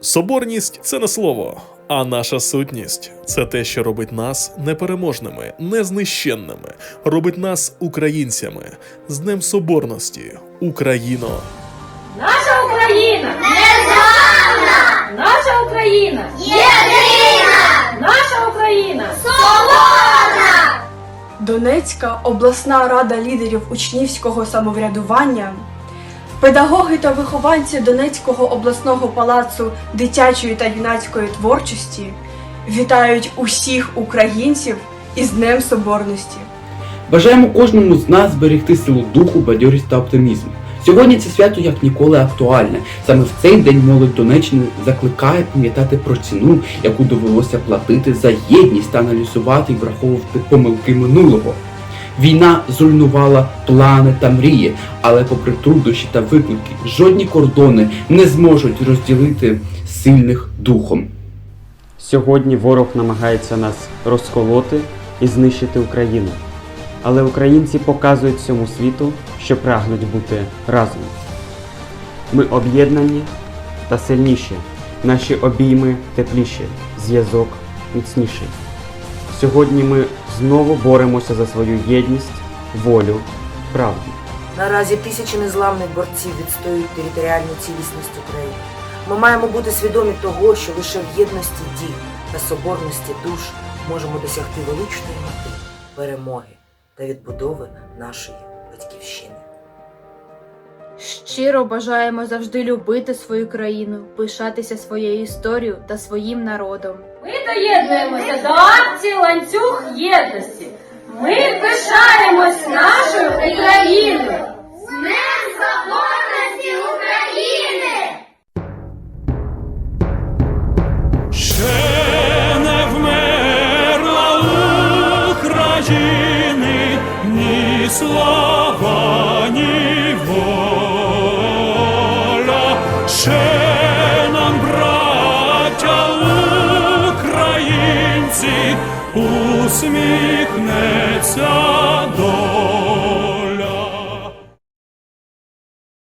Соборність це не слово, а наша сутність це те, що робить нас непереможними, незнищенними, робить нас українцями. З Днем Соборності, Україно! Наша Україна незламна! Наша Україна єдина! Наша Україна свободна! Донецька обласна рада лідерів учнівського самоврядування, педагоги та вихованці Донецького обласного палацу дитячої та юнацької творчості вітають усіх українців із Днем Соборності. Бажаємо кожному з нас зберегти силу духу, бадьорість та оптимізму. Сьогодні це свято як ніколи актуальне. Саме в цей день молодь Донеччини закликає пам'ятати про ціну, яку довелося платити за єдність та аналізувати і враховувати помилки минулого. Війна зруйнувала плани та мрії, але попри труднощі та виклики, жодні кордони не зможуть розділити сильних духом. Сьогодні ворог намагається нас розколоти і знищити Україну. Але українці показують всьому світу, що прагнуть бути разом. Ми об'єднані та сильніші, наші обійми тепліші, зв'язок міцніший. Сьогодні ми знову боремося за свою єдність, волю, правду. Наразі тисячі незламних борців відстоюють територіальну цілісність України. Ми маємо бути свідомі того, що лише в єдності дій та соборності душ можемо досягти величної мети перемоги та відбудови нашої батьківщини. Щиро бажаємо завжди любити свою країну, пишатися своєю історією та своїм народом. Ми доєднуємося до акції ланцюг єдності. Ми пишаємось нашою Україною. З Днем Соборності України! Ще не вмерла України ні слава, ні воля. Ще українці, усміхнеться.